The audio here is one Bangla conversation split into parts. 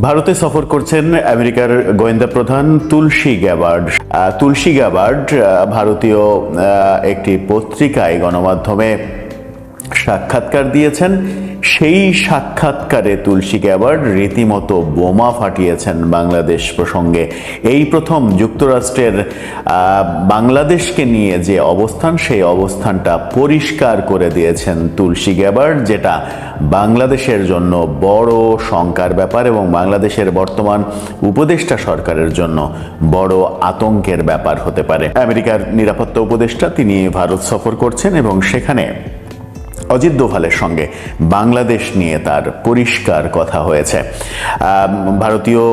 ভারতে সফর করছেন আমেরিকার গোয়েন্দা প্রধান তুলসী গ্যাবার্ড তুলসী গ্যাবার্ড ভারতীয় একটি পত্রিকায় গণমাধ্যমে সাক্ষাৎকার দিয়েছেন। সেই সাক্ষাৎকারে তুলসী গ্যাবার্ড রীতিমতো বোমা ফাটিয়েছেন বাংলাদেশ প্রসঙ্গে। এই প্রথম যুক্তরাষ্ট্রের বাংলাদেশকে নিয়ে যে অবস্থান, সেই অবস্থানটা পরিষ্কার করে দিয়েছেন তুলসী গ্যাবার্ড যেটা বাংলাদেশের জন্য বড় শঙ্কার ব্যাপার এবং বাংলাদেশের বর্তমান উপদেষ্টা সরকারের জন্য বড় আতঙ্কের ব্যাপার হতে পারে। আমেরিকার নিরাপত্তা উপদেষ্টা তিনি ভারত সফর করছেন এবং সেখানে অজিত দোভালের সঙ্গে বাংলাদেশ নিয়ে তার পরিষ্কার কথা হয়েছে। ভারতীয়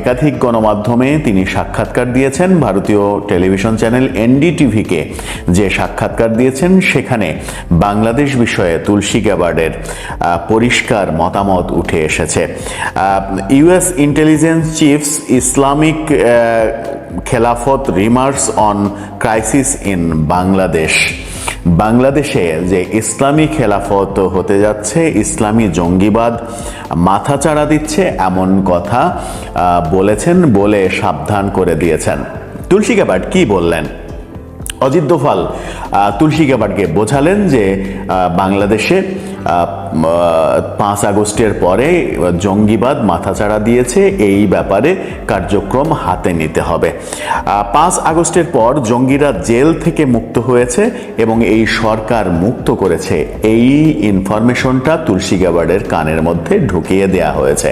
একাধিক গণমাধ্যমে তিনি সাক্ষাৎকার দিয়েছেন। ভারতীয় টেলিভিশন চ্যানেল এনডিটিভিকে যে সাক্ষাৎকার দিয়েছেন, সেখানে বাংলাদেশ বিষয়ে তুলসী গ্যাবার্ডের পরিষ্কার মতামত উঠে এসেছে। ইউএস ইন্টেলিজেন্স চিফস ইসলামিক খেলাফত remarks on crisis in Bangladesh বাংলাদেশে যে ইসলামী খেলাফত হতে যাচ্ছে, ইসলামী জঙ্গিবাদ মাথাচাড়া দিচ্ছে এমন কথা বলেছেন বলে সাবধান করে দিয়েছেন। তুলসী কাবাট কি বললেন? অজিত দোফাল তুলসী কাবাটকে বোঝালেন যে বাংলাদেশে পাঁচ আগস্টের পরে জঙ্গিবাদ মাথাচাড়া দিয়েছে, এই ব্যাপারে কার্যক্রম হাতে নিতে হবে। পাঁচ আগস্টের পর জঙ্গিরা জেল থেকে মুক্ত হয়েছে এবং এই সরকার মুক্ত করেছে। এই ইনফরমেশনটা তুলসী গ্যাবার্ডের কানের মধ্যে ঢুকিয়ে দেয়া হয়েছে।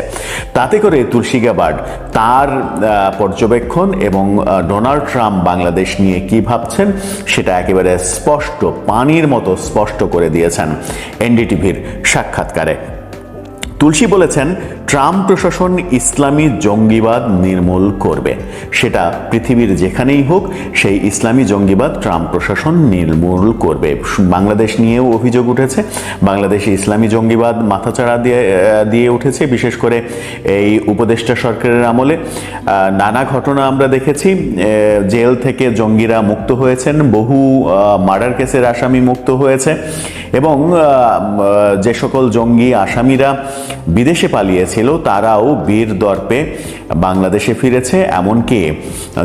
তাতে করে তুলসী গ্যাবার্ড তার পর্যবেক্ষণ এবং ডোনাল্ড ট্রাম্প বাংলাদেশ নিয়ে কি ভাবছেন, সেটা একেবারে স্পষ্ট, পানির মতো স্পষ্ট করে দিয়েছেন। এনডিটিভির সাক্ষাৎকারে। তুলসী বলেছেন ট্রাম্প প্রশাসন ইসলামী জঙ্গিবাদ নির্মূল করবে। সেটা পৃথিবীর যেখানেই হোক, সেই ইসলামী জঙ্গিবাদ ট্রাম্প প্রশাসন নির্মূল করবে। বাংলাদেশ নিয়েও অভিযোগ উঠেছে। বাংলাদেশে ইসলামী জঙ্গিবাদ মাথাচাড়া দিয়ে দিয়ে উঠেছে। বিশেষ করে এই উপদেষ্টা সরকারের আমলে। নানা ঘটনা আমরা দেখেছি। জেল থেকে জঙ্গিরা মুক্ত হয়েছেন। বহু মার্ডার কেসের আসামি মুক্ত হয়েছে। এবং যে সকল জঙ্গি আসামিরা বিদেশে পালিয়েছিল তারাও বীর দর্পে বাংলাদেশে ফিরেছে, এমনকি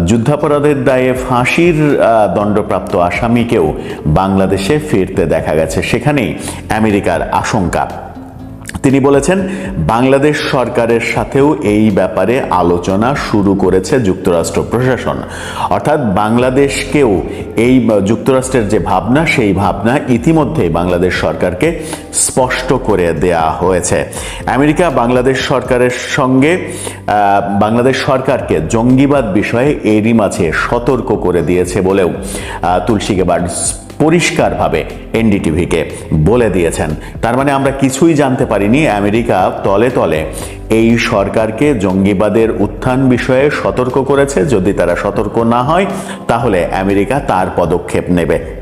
যুদ্ধাপরাধের দায়ে ফাঁসির দণ্ডপ্রাপ্ত আসামিকেও বাংলাদেশে ফিরতে দেখা গেছে। সেখানেই আমেরিকার আশঙ্কা। তিনি বলেছেন, বাংলাদেশ সরকারের সাথেও এই ব্যাপারে আলোচনা শুরু করেছে যুক্তরাষ্ট্র প্রশাসন। অর্থাৎ বাংলাদেশকেও এই যুক্তরাষ্ট্রের যে ভাবনা, সেই ভাবনা ইতিমধ্যে বাংলাদেশ সরকারকে স্পষ্ট করে দেয়া হয়েছে। আমেরিকা বাংলাদেশ সরকারের সঙ্গে বাংলাদেশ সরকারকে জঙ্গিবাদ বিষয়ে এরই মাঝে সতর্ক করে দিয়েছে বলেও তুলসী গেবার্ড পরিষ্কারভাবে এনডিটিভিকে বলে দিয়েছেন। তার মানে আমরা কিছুই জানতে পারিনি, আমেরিকা তলে তলে এই সরকারকে জঙ্গিবাদের উত্থান বিষয়ে সতর্ক করেছে। যদি তারা সতর্ক না হয়, তাহলে আমেরিকা তার পদক্ষেপ নেবে।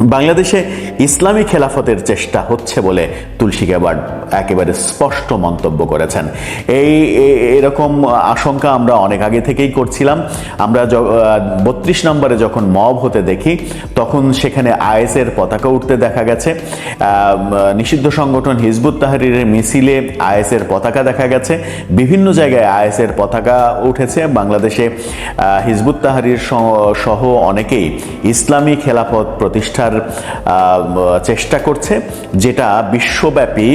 বাংলাদেশে ইসলামী খেলাফতের চেষ্টা হচ্ছে বলে তুলসী গ্যাবার্ড একেবারে স্পষ্ট মন্তব্য করেছেন। এই এরকম আশঙ্কা আমরা অনেক আগে থেকেই করছিলাম। আমরা বত্রিশ নম্বরে যখন মব হতে দেখি তখন সেখানে আইএসের পতাকা উঠতে দেখা গেছে। নিষিদ্ধ সংগঠন হিজবুত তাহরিরের মিছিলে আইএসের পতাকা দেখা গেছে। বিভিন্ন জায়গায় আইএসের পতাকা উঠেছে। বাংলাদেশে হিজবুত তাহরির সহ- অনেকেই ইসলামী খেলাফত প্রতিষ্ঠার আহ, চেষ্টা করছে যেটা বিশ্বব্যাপী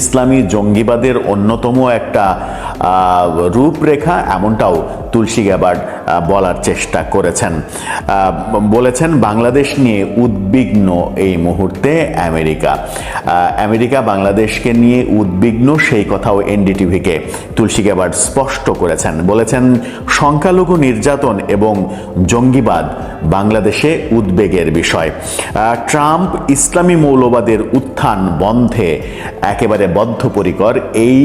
ইসলামী জঙ্গিবাদের অন্যতম একটা রূপরেখা এমনটাও তুলসী গ্যাবার্ড বলার চেষ্টা করেছেন। বলেছেন, বাংলাদেশ নিয়ে উদ্বিগ্ন এই মুহূর্তে আমেরিকা। আমেরিকা বাংলাদেশকে নিয়ে উদ্বিগ্ন সেই কথাও এনডিটিভিকে তুলসী গ্যাবার্ড স্পষ্ট করেছেন। বলেছেন, সংখ্যালঘু নির্যাতন এবং জঙ্গিবাদ বাংলাদেশে উদ্বেগের বিষয়। ট্রাম্প ইসলামী মৌলবাদের উত্থান বন্ধে একেবারে বদ্ধপরিকর এই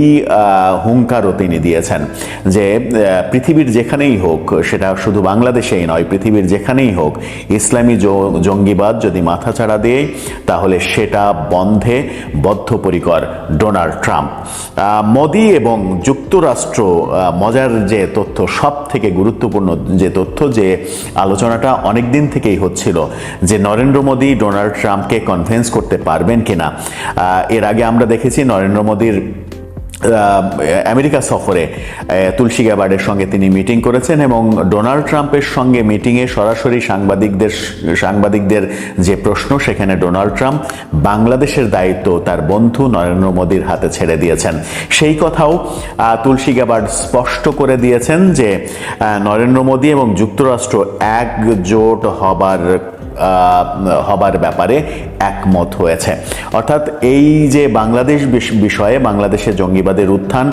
হুঙ্কারও তিনি দিয়েছেন যে পৃথিবীর যেখানেই হোক, সেটা শুধু বাংলাদেশেই নয়, পৃথিবীর যেখানেই হোক, ইসলামী জঙ্গিবাদ যদি মাথাচাড়া দেয়, তাহলে সেটা বন্ধে বদ্ধপরিকর ডোনাল্ড ট্রাম্প। মোদি এবং যুক্তরাষ্ট্র মজার যে তথ্য সব থেকে গুরুত্বপূর্ণ যে তথ্য যে আলোচনাটা অনেক দিন থেকেই হচ্ছিল, যে নরেন্দ্র মোদী ডোনাল্ড ট্রাম্পকে কনভিন্স করতে পারবেন কিনা এর আগে আমরা দেখেছি নরেন্দ্র মোদীর আমেরিকা সফরে তুলসী গ্যাবার্ডের সঙ্গে তিনি মিটিং করেছেন এবং ডোনাল্ড ট্রাম্পের সঙ্গে মিটিংয়ে সরাসরি সাংবাদিকদের সাংবাদিকদের যে প্রশ্ন, সেখানে ডোনাল্ড ট্রাম্প বাংলাদেশের দায়িত্ব তার বন্ধু নরেন্দ্র মোদীর হাতে ছেড়ে দিয়েছেন। সেই কথাও তুলসী গ্যাবার্ড স্পষ্ট করে দিয়েছেন যে নরেন্দ্র মোদী এবং যুক্তরাষ্ট্র একজোট হবার হবার ব্যাপারে একমত হয়েছে। অর্থাৎ এই যে বাংলাদেশ বিষ- বিষয়ে বাংলাদেশে জঙ্গিবাদের উত্থান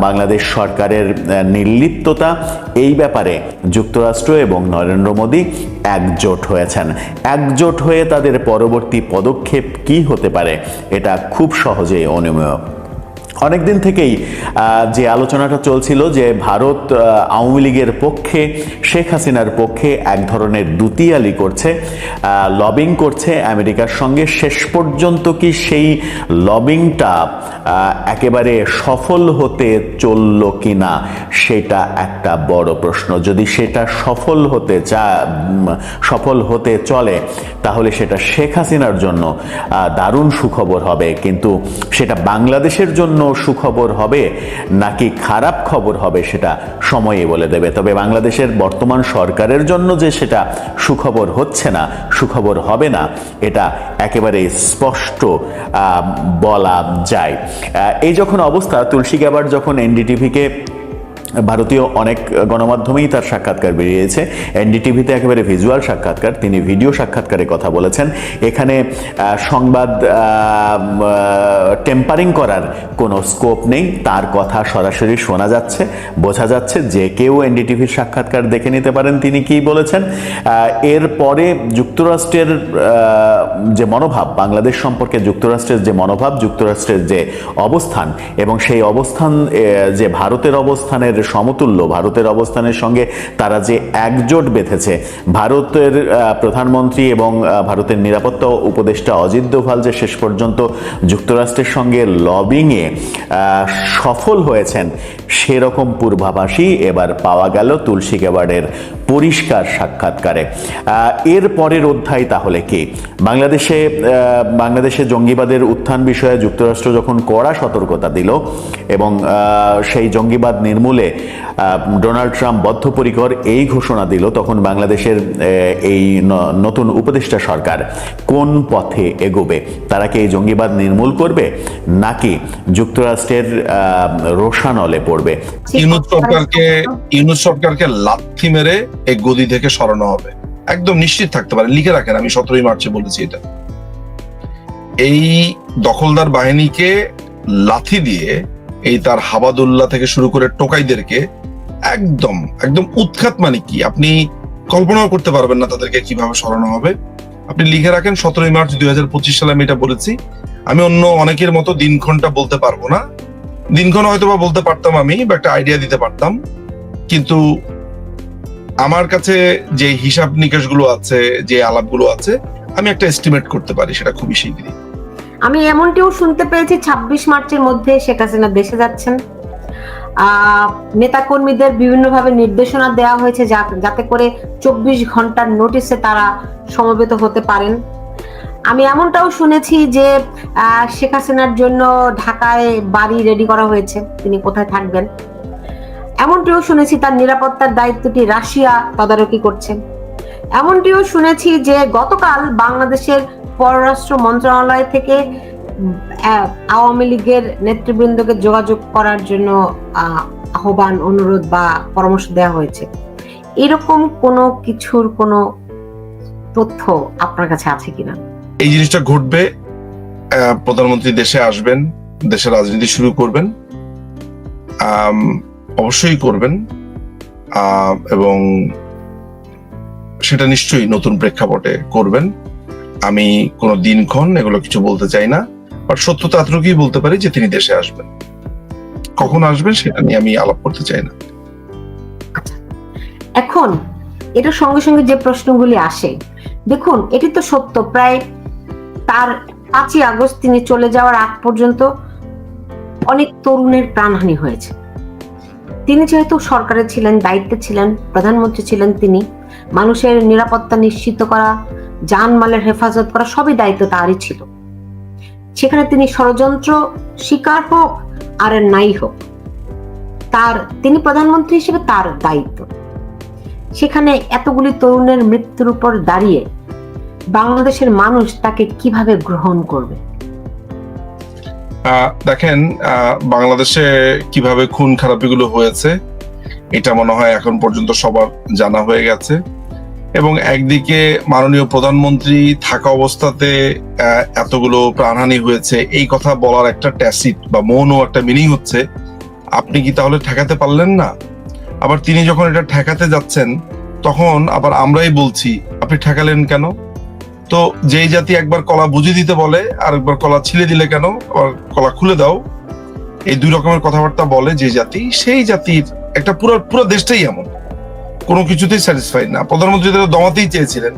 বাংলাদেশ সরকারের নির্লিপ্ততা, এই ব্যাপারে যুক্তরাষ্ট্র এবং নরেন্দ্র মোদী একজোট হয়েছেন। একজোট হয়ে তাদের পরবর্তী পদক্ষেপ কি হতে পারে, এটা খুব সহজেই অনুমেয় অনেকদিন থেকেই যে আলোচনাটা চলছিল যে ভারত আওয়ামী লীগের পক্ষে, শেখ হাসিনার পক্ষে এক ধরনের দুতিয়ালি করছে লবিং করছে আমেরিকার সঙ্গে। শেষ পর্যন্ত কি সেই লবিংটা একেবারে সফল হতে চলল কি না সেটা একটা বড় প্রশ্ন। যদি সেটা সফল হতে চা সফল হতে চলে, তাহলে সেটা শেখ হাসিনার জন্য দারুণ সুখবর হবে। কিন্তু সেটা বাংলাদেশের জন্য সুখবর হবে নাকি খারাপ খবর হবে সেটা সময়ে বলে দেবে। তবে বাংলাদেশের বর্তমান সরকারের জন্য যে সেটা সুখবর হচ্ছে না, সুখবর হবে না, এটা একেবারে স্পষ্ট বলা যায়। এই যখন অবস্থা, তুলসী গ্যাবার যখন এনডিটিভিকে ভারতীয় অনেক গণমাধ্যমেই তার সাক্ষাৎকার বেরিয়েছে। এনডিটিভিতে একেবারে ভিজুয়াল সাক্ষাৎকার, তিনি ভিডিও সাক্ষাৎকারে কথা বলেছেন। এখানে সংবাদ টেম্পারিং করার কোনো স্কোপ নেই। তার কথা সরাসরি শোনা যাচ্ছে, বোঝা যাচ্ছে যে কেউ এনডিটিভির সাক্ষাৎকার দেখে নিতে পারেন তিনি কি বলেছেন। এরপরে যুক্তরাষ্ট্রের যে মনোভাব, বাংলাদেশ সম্পর্কে যুক্তরাষ্ট্রের যে মনোভাব, যুক্তরাষ্ট্রের যে অবস্থান এবং সেই অবস্থান যে ভারতের অবস্থানের সমতুল্য, ভারতের অবস্থানের সঙ্গে তারা যে একজোট বেঁধেছে, ভারতের প্রধানমন্ত্রী এবং ভারতের নিরাপত্তা উপদেষ্টা অজিত দোভাল যে শেষ পর্যন্ত যুক্তরাষ্ট্রের সঙ্গে লবিংয়ে সফল হয়েছেন, সেরকম পূর্বাভাসই এবার পাওয়া গেল তুলসী গ্যাবার্ডের পরিষ্কার সাক্ষাৎকারে। এর পরের অধ্যায় তাহলে কি? বাংলাদেশে বাংলাদেশে জঙ্গিবাদের উত্থান বিষয়ে যুক্তরাষ্ট্র যখন কড়া সতর্কতা দিল এবং সেই জঙ্গিবাদ নির্মূলে ডোনাল্ড ট্রাম্প বদ্ধপরিকর এই ঘোষণা দিল তখন বাংলাদেশের এই নতুন উপদেষ্টা সরকার কোন পথে এগোবে? তারা কি এই জঙ্গিবাদ নির্মূল করবে? নাকি যুক্তরাষ্ট্রের রোষানলে পড়বে? ইউনুস সরকারকে ইউনুস সরকারকে লাথি মেরে এই গদি থেকে সরানো হবে। একদম নিশ্চিত থাকতে পারে। লিখে রাখেন, আমি সতেরোই মার্চে বলেছি এটা। এই দখলদার বাহিনীকে লাথি দিয়ে এই তার হাবাদুল্লাহ থেকে শুরু করে টোকাইদেরকে একদম একদম উৎখাত মানে কি? আপনি কল্পনাও করতে পারবেন না তাদেরকে কীভাবে সরানো হবে। আপনি লিখে রাখেন, সতেরোই মার্চ দুই হাজার পঁচিশ সালে আমি এটা বলেছি। আমি অন্য অনেকের মতো দিনক্ষণটা বলতে পারব না। দিনক্ষণ হয়তো বা বলতে পারতাম আমি, বা একটা আইডিয়া দিতে পারতাম। কিন্তু আমার কাছে যে হিসাব নিকাশগুলো আছে, যে আলাপগুলো আছে, আমি একটা এস্টিমেট করতে পারি সেটা খুবই শীঘ্রই আমি এমনটিও শুনতে পেয়েছি, ছাব্বিশ মার্চের মধ্যে শেখ হাসিনা দেশে যাচ্ছেন। নেতাকর্মীদের বিভিন্নভাবে নির্দেশনা দেওয়া হয়েছে যাতে করে চব্বিশ ঘণ্টার নোটিশে তারা সমবেত হতে পারেন। আমি এমনটাও শুনেছি যে শেখ হাসিনার জন্য ঢাকায় বাড়ি রেডি করা হয়েছে, তিনি কোথায় থাকবেন। এমনটিও শুনেছি তার নিরাপত্তার দায়িত্বটি রাশিয়া তদারকি করছে। এমনটিও শুনেছি যে, গতকাল বাংলাদেশের পররাষ্ট্র মন্ত্রণালয় থেকে আওয়ামী লীগের নেতৃবৃন্দকে যোগাযোগ করার জন্য আহ্বান, অনুরোধ বা পরামর্শ দেওয়া হয়েছে। এরকম কোনো কিছুর কোনো তথ্য আপনার কাছে আছে কিনা? এই জিনিসটা ঘটবে প্রধানমন্ত্রী দেশে আসবেন, দেশের রাজনীতি শুরু করবেন অবশ্যই করবেন এবং সেটা নিশ্চয়ই নতুন প্রেক্ষাপটে করবেন। আমি কোনো দিনক্ষণ এগুলো কিছু বলতে চাই না বাট সত্যতা এতটুকুই বলতে পারি যে তিনি দেশে আসবেন। কখন আসবেন সেটা নিয়ে আমি আলাপ করতে চাই না। এখন এটার সঙ্গে সঙ্গে যে প্রশ্নগুলি আসে, দেখুন, এটি তো সত্য, প্রায় তার পাঁচই আগস্ট তিনি চলে যাওয়ার আগ পর্যন্ত অনেক তরুণের প্রাণহানি হয়েছে। তিনি যেহেতু সরকারে ছিলেন, দায়িত্বে ছিলেন, প্রধানমন্ত্রী ছিলেন তিনি, মানুষের নিরাপত্তা নিশ্চিত করা জানমালের হেফাজত করা সবই দায়িত্ব তারই ছিল। সেখানে তিনি ষড়যন্ত্র শিকার হোক আর নাই হোক, তার তিনি প্রধানমন্ত্রী হিসেবে তার দায়িত্ব। সেখানে এতগুলি তরুণের মৃত্যুর উপর দাঁড়িয়ে বাংলাদেশের মানুষ তাকে কীভাবে গ্রহণ করবে? দেখেন বাংলাদেশে কীভাবে খুন খারাপিগুলো হয়েছে, এটা মনে হয় এখন পর্যন্ত সবার জানা হয়ে গেছে। এবং একদিকে মাননীয় প্রধানমন্ত্রী থাকা অবস্থাতে এতগুলো প্রাণহানি হয়েছে, এই কথা বলার একটা ট্যাসিট বা মৌনও একটা মিনিং হচ্ছে। আপনি কি তাহলে ঠেকাতে পারলেন না? আবার তিনি যখন এটা ঠেকাতে যাচ্ছেন, তখন আবার আমরাই বলছি, আপনি ঠেকালেন কেন? তো যেই জাতি একবার কলা বুঝে দিতে বলে, আর একবার কলা ছিলে দিলে কেন? আবার কলা খুলে দাও। এই দুই রকমের কথাবার্তা বলে যে জাতি, সেই জাতির একটা পুরো পুরো দেশটাই এমন। কোনো কিছুতেই স্যাটিসফাইড না। প্রধানমন্ত্রী তো দমাতেই চেয়েছিলেন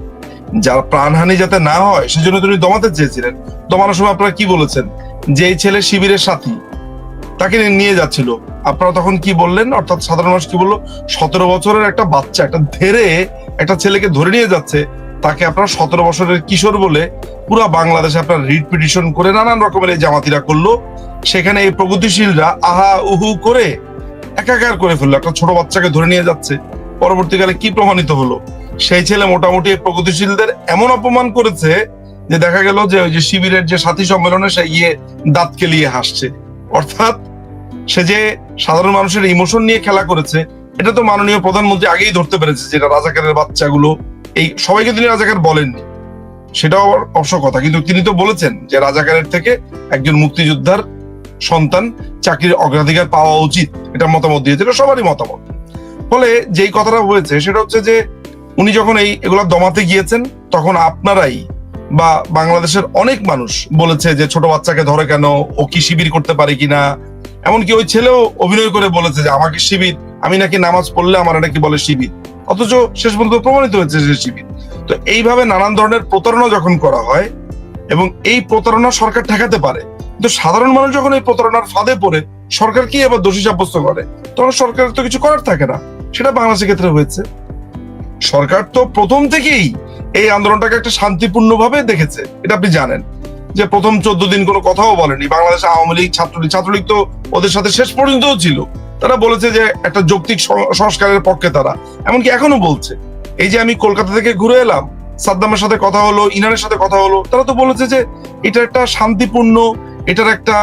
যার প্রাণহানি যাতে না হয়, সেজন্য তিনি দমাতে চেয়েছিলেন। দমানোর সময় আপনারা কি বলেছেন? যে এই ছেলে শিবিরের সাথী, তাকে নিয়ে যাচ্ছিল। আপনারা তখন কি বললেন? অর্থাৎ সাধারণ মানুষ কি বলল? সতেরো বছরের একটা বাচ্চা, একটা ধেরে একটা ছেলেকে ধরে নিয়ে যাচ্ছে, তাকে আপনারা সতেরো বছরের কিশোর বলে পুরো বাংলাদেশে আপনার রিট পিটিশন করে নানান রকমের এই জামাতিরা করল। সেখানে এই প্রগতিশীলরা আহা উহু করে একাকার করে ফেলল। একটা ছোট বাচ্চাকে ধরে নিয়ে যাচ্ছে। পরবর্তীকালে কি প্রমাণিত হলো? সেই ছেলে মোটামুটি প্রগতিশীলদের এমন অপমান করেছে যে দেখা গেল যে ওই যে শিবিরের যে সাথী সম্মেলনে সে গিয়ে দাঁত কেলিয়ে হাসছে। অর্থাৎ সে যে সাধারণ মানুষের ইমোশন নিয়ে খেলা করেছে, এটা তো মাননীয় প্রধানমন্ত্রী আগেই ধরতে পেরেছে যেটা রাজাকারের বাচ্চাগুলো, এই সবাইকে তিনি রাজাকার বলেননি। সেটাও অবশ্য কথা, কিন্তু তিনি তো বলেছেন যে রাজাকারের থেকে একজন মুক্তিযোদ্ধার সন্তান চাকরির অগ্রাধিকার পাওয়া উচিত, এটা মতামত দিয়েছে, এটা সবারই মতামত। ফলে যেই কথাটা হয়েছে সেটা হচ্ছে যে উনি যখন এই এগুলো দমাতে গিয়েছেন, তখন আপনারাই বা বাংলাদেশের অনেক মানুষ বলেছে যে ছোট বাচ্চাকে ধরে কেন, ও কি শিবির করতে পারে কিনা। এমনকি ওই ছেলেও অভিনয় করে বলেছে যে, আমাকে শিবির, আমি নাকি নামাজ পড়লে আমার নাকি বলে শিবির? অথচ শেষ পর্যন্ত প্রমাণিত হয়েছে যে শিবির। তো এইভাবে নানান ধরনের প্রতারণা যখন করা হয় এবং এই প্রতারণা সরকার ঠেকাতে পারে, কিন্তু সাধারণ মানুষ যখন এই প্রতারণার ফাঁদে পড়ে, সরকার কি এবার দোষী সাব্যস্ত করে? তখন সরকারের তো কিছু করার থাকে না। সেটা বাংলাদেশের ক্ষেত্রে হয়েছে। সরকার তো প্রথম থেকেই এই আন্দোলনটাকে একটা শান্তিপূর্ণভাবে দেখেছে, এটা আপনি জানেন। যে প্রথম চোদ্দ দিন কোনো কথাও বলেনি। বাংলাদেশ আওয়ামী লীগ, ছাত্রলীগ ছাত্রলীগ তো ওদের সাথে শেষ পর্যন্তও ছিল। তারা বলেছে যে একটা যৌক্তিক সংস্কারের পক্ষে তারা। এমনকি এখনও বলছে। এই যে আমি কলকাতা থেকে ঘুরে এলাম, সাদ্দামের সাথে কথা হলো ইনানের সাথে কথা হলো, তারা তো বলেছে যে এটা একটা শান্তিপূর্ণ, এটার একটা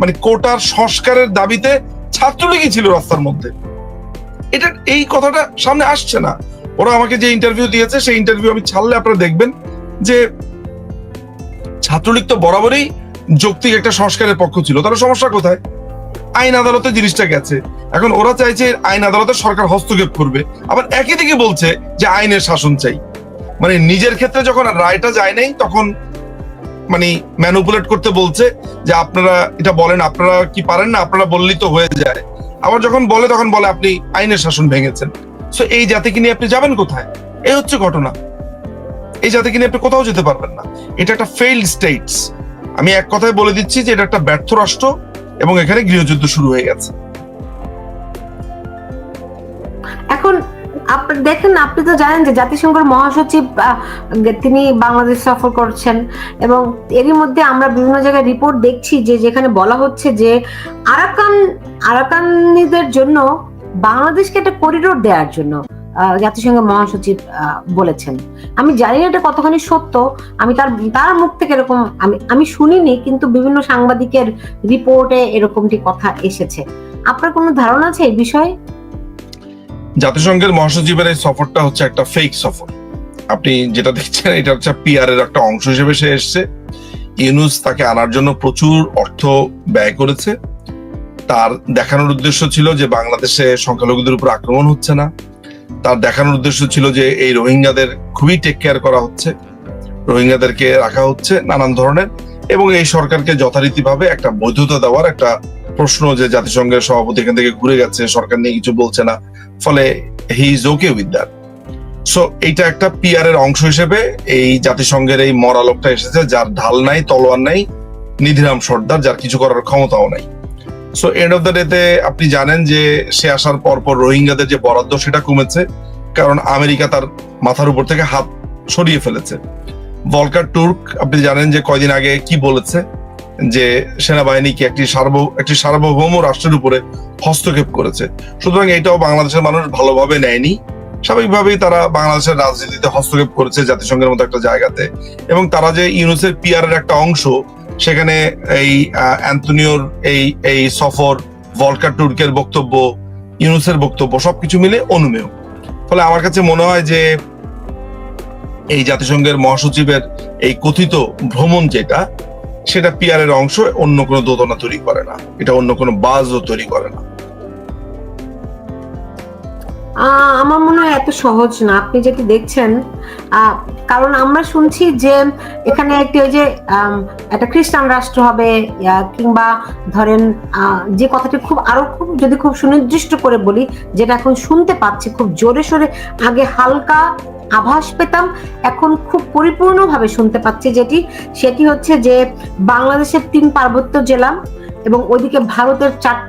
মানে কোটার সংস্কারের দাবিতে ছাত্রলীগই ছিল রাস্তার মধ্যে। এটা এই কথাটা সামনে আসছে না। ওরা আমাকে যে ইন্টারভিউ দিয়েছে, সেই ইন্টারভিউ আমি ছাড়লে আপনারা দেখবেন যে ছাত্রলীগ তো বরাবরই যৌক্তিক একটা সংস্কারের পক্ষ ছিল। তাহলে সমস্যা কোথায়? আইন আদালতে জিনিসটা গেছে। এখন ওরা চাইছে আইন আদালতে সরকার হস্তক্ষেপ করবে। আবার একই দিকে বলছে যে আইনের শাসন চাই। মানে নিজের ক্ষেত্রে যখন রায়টা যায় নাই, তখন মানে ম্যানুপুলেট করতে বলছে যে আপনারা এটা বলেন, আপনারা কি পারেন না, আপনারা বললেই তো হয়ে যায়। আবার যখন বলে, তখন বলে, আপনি আইনের শাসন ভেঙেছেন। সো এই জাতিকে নিয়ে আপনি যাবেন কোথায়? এই হচ্ছে ঘটনা। এই জাতিকে নিয়ে আপনি কোথাও যেতে পারবেন না। এটা একটা ফেইল্ড স্টেটস আমি এক কথায় বলে দিচ্ছি যে, এটা একটা ব্যর্থ রাষ্ট্র এবং এখানে গৃহযুদ্ধ শুরু হয়ে গেছে। এখন আপনি দেখেন, আপনি তো জানেন যে, জাতিসংঘের মহাসচিব তিনি বাংলাদেশ সফর করছেন এবং এরই মধ্যে আমরা বিভিন্ন জায়গায় রিপোর্ট দেখছি যে, যেখানে বলা হচ্ছে যে, আরাকান আরাকানিদের জন্য বাংলাদেশকে একটা করিডোর দেওয়ার জন্য জাতিসংঘের মহাসচিব বলেছেন। আমি জানি না এটা কতখানি সত্য। আমি তার তার মুখ থেকে এরকম, আমি আমি শুনিনি, কিন্তু বিভিন্ন সাংবাদিকের রিপোর্টে এরকমটি কথা এসেছে। আপনার কোনো ধারণা আছে এই বিষয়ে? জাতিসংঘের মহাসচিবের এই সফরটা হচ্ছে একটা ফেক সফর। আপনি যেটা দেখছেন, এটা হচ্ছে পিআর এর একটা অংশ হিসেবে সে এসছে। ইউনুস তাকে আনার জন্য প্রচুর অর্থ ব্যয় করেছে। তার দেখানোর উদ্দেশ্য ছিল যে বাংলাদেশে সংখ্যালঘুদের উপর আক্রমণ হচ্ছে না। তার দেখানোর উদ্দেশ্য ছিল যে এই রোহিঙ্গাদের খুবই টেক কেয়ার করা হচ্ছে। রোহিঙ্গাদেরকে রাখা হচ্ছে নানান ধরনের এবং এই সরকারকে যথারীতিভাবে একটা বৈধতা দেওয়ার একটা প্রশ্ন যে জাতিসংঘের সভাপতি এখান থেকে ঘুরে গেছে, সরকার নিয়ে কিছু বলছে না, ফলে he is okay with that so এইটা একটা পিআর এর অংশ হিসেবে এই জাতিসংঘের এই মরা লোকটা এসেছে, যার ঢাল নাই, তলোয়ার নাই, নিধিরাম সর্দার, যার কিছু করার ক্ষমতাও নাই। সো এন্ড অফ দ্য ডেতে আপনি জানেন যে সে আসার পর পর রোহিঙ্গাদের যে বরাদ্দ, সেটা কমেছে। কারণ আমেরিকা তার মাথার উপর থেকে হাত সরিয়ে ফেলেছে। ভলকার টুর্ক আপনি জানেন যে কয়দিন আগে কি বলেছে? যে সেনাবাহিনীকে একটি সার্ব, একটি সার্বভৌম রাষ্ট্রের উপরে হস্তক্ষেপ করেছে। সুতরাং এটাও বাংলাদেশের মানুষ ভালোভাবে নেয়নি। স্বাভাবিকভাবেই তারা বাংলাদেশের রাজনীতিতে হস্তক্ষেপ করেছে জাতিসংঘের মতো একটা জায়গাতে। এবং তারা যে ইউনুসের পিয়ারের একটা অংশ সেখানে এই আহ, অ্যান্টনিওর এই এই সফর ভলকার টুর্কের বক্তব্য ইউনুসের বক্তব্য সবকিছু মিলে অনুমেয়। ফলে আমার কাছে মনে হয় যে এই জাতিসংঘের মহাসচিবের এই কথিত ভ্রমণ যেটা সেটা পিয়ারের অংশ অন্য কোনো দোদনা তৈরি করে না। এটা অন্য কোনো বাজও তৈরি করে না। আমার মনে হয় এত সহজ না। আপনি যেটি দেখছেন কারণ আমরা শুনছি যে এখানে একটি ওই যে একটা খ্রিস্টান রাষ্ট্র হবে কিংবা ধরেন যে কথাটি খুব আরও খুব, যদি খুব সুনির্দিষ্ট করে বলি, যেটা এখন শুনতে পাচ্ছি, খুব জোরে সোরে, আগে হালকা আভাস পেতাম, এখন খুব পরিপূর্ণভাবে শুনতে পাচ্ছি যেটি, সেটি হচ্ছে যে বাংলাদেশের তিন পার্বত্য জেলা এবং ওইদিকে ভারতের চারটি